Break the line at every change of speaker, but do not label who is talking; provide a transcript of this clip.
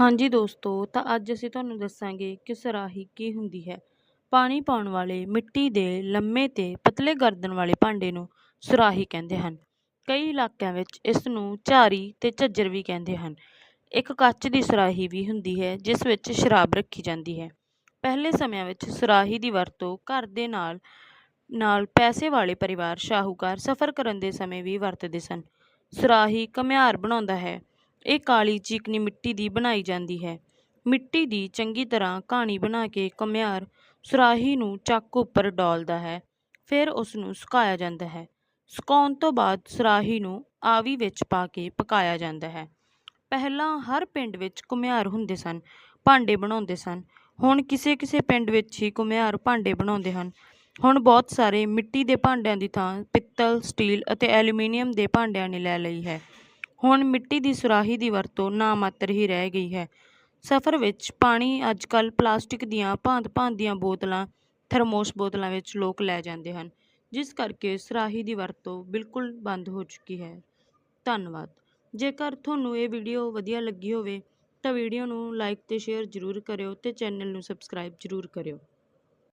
ਹਾਂਜੀ ਦੋਸਤੋ, ਤਾਂ ਅੱਜ ਅਸੀਂ ਤੁਹਾਨੂੰ ਦੱਸਾਂਗੇ ਕਿ ਸੁਰਾਹੀ ਕੀ ਹੁੰਦੀ ਹੈ। ਪਾਣੀ ਪਾਉਣ ਵਾਲੇ ਮਿੱਟੀ ਦੇ ਲੰਮੇ ਤੇ ਪਤਲੇ ਗਰਦਨ ਵਾਲੇ ਭਾਂਡੇ ਨੂੰ ਸੁਰਾਹੀ ਕਹਿੰਦੇ ਹਨ। ਕਈ ਇਲਾਕਿਆਂ ਵਿੱਚ ਇਸ ਨੂੰ ਝਾਰੀ ਤੇ ਝੱਜਰ ਵੀ ਕਹਿੰਦੇ ਹਨ। ਇੱਕ ਕੱਚ ਦੀ ਸੁਰਾਹੀ ਵੀ ਹੁੰਦੀ ਹੈ, ਜਿਸ ਵਿੱਚ ਸ਼ਰਾਬ ਰੱਖੀ ਜਾਂਦੀ ਹੈ। ਪਹਿਲੇ ਸਮਿਆਂ ਵਿੱਚ ਸੁਰਾਹੀ ਦੀ ਵਰਤੋਂ ਘਰ ਦੇ ਨਾਲ ਨਾਲ ਪੈਸੇ ਵਾਲੇ ਪਰਿਵਾਰ, ਸ਼ਾਹੂਕਾਰ ਸਫ਼ਰ ਕਰਨ ਦੇ ਸਮੇਂ ਵੀ ਵਰਤਦੇ ਸਨ। ਸੁਰਾਹੀ ਘੁਮਿਆਰ ਬਣਾਉਂਦਾ ਹੈ। ਇਹ ਕਾਲੀ ਚੀਕਣੀ ਮਿੱਟੀ ਦੀ ਬਣਾਈ ਜਾਂਦੀ ਹੈ। ਮਿੱਟੀ ਦੀ ਚੰਗੀ ਤਰ੍ਹਾਂ ਕਹਾਣੀ ਬਣਾ ਕੇ ਘੁਮਿਆਰ ਸੁਰਾਹੀ ਨੂੰ ਚੱਕ ਉੱਪਰ ਡੋਲਦਾ ਹੈ, ਫਿਰ ਉਸ ਨੂੰ ਸੁਕਾਇਆ ਜਾਂਦਾ ਹੈ। ਸੁਕਾਉਣ ਤੋਂ ਬਾਅਦ ਸੁਰਾਹੀ ਨੂੰ ਆਵੀ ਵਿੱਚ ਪਾ ਕੇ ਪਕਾਇਆ ਜਾਂਦਾ ਹੈ। ਪਹਿਲਾਂ ਹਰ ਪਿੰਡ ਵਿੱਚ ਘੁਮਿਆਰ ਹੁੰਦੇ ਸਨ, ਭਾਂਡੇ ਬਣਾਉਂਦੇ ਸਨ। ਹੁਣ ਕਿਸੇ ਕਿਸੇ ਪਿੰਡ ਵਿੱਚ ਹੀ ਘੁਮਿਆਰ ਭਾਂਡੇ ਬਣਾਉਂਦੇ ਹਨ। ਹੁਣ ਬਹੁਤ ਸਾਰੇ ਮਿੱਟੀ ਦੇ ਭਾਂਡਿਆਂ ਦੀ ਥਾਂ ਪਿੱਤਲ, ਸਟੀਲ ਅਤੇ ਐਲੂਮੀਨੀਅਮ ਦੇ ਭਾਂਡਿਆਂ ਨੇ ਲੈ ਲਈ ਹੈ। ਹੁਣ ਮਿੱਟੀ ਦੀ ਸੁਰਾਹੀ ਦੀ ਵਰਤੋਂ ਨਾ ਮਾਤਰ ਹੀ ਰਹਿ ਗਈ ਹੈ। ਸਫ਼ਰ ਵਿੱਚ ਪਾਣੀ ਅੱਜ ਕੱਲ੍ਹ ਪਲਾਸਟਿਕ ਦੀਆਂ ਭਾਂਤ ਭਾਂਤ ਦੀਆਂ ਬੋਤਲਾਂ, ਥਰਮੋਸ ਬੋਤਲਾਂ ਵਿੱਚ ਲੋਕ ਲੈ ਜਾਂਦੇ ਹਨ, ਜਿਸ ਕਰਕੇ ਸੁਰਾਹੀ ਦੀ ਵਰਤੋਂ ਬਿਲਕੁਲ ਬੰਦ ਹੋ ਚੁੱਕੀ ਹੈ। ਧੰਨਵਾਦ। ਜੇਕਰ ਤੁਹਾਨੂੰ ਇਹ ਵੀਡੀਓ ਵਧੀਆ ਲੱਗੀ ਹੋਵੇ ਤਾਂ ਵੀਡੀਓ ਨੂੰ ਲਾਈਕ ਤੇ ਸ਼ੇਅਰ ਜ਼ਰੂਰ ਕਰਿਓ ਤੇ ਚੈਨਲ ਨੂੰ ਸਬਸਕ੍ਰਾਈਬ ਜ਼ਰੂਰ ਕਰਿਓ।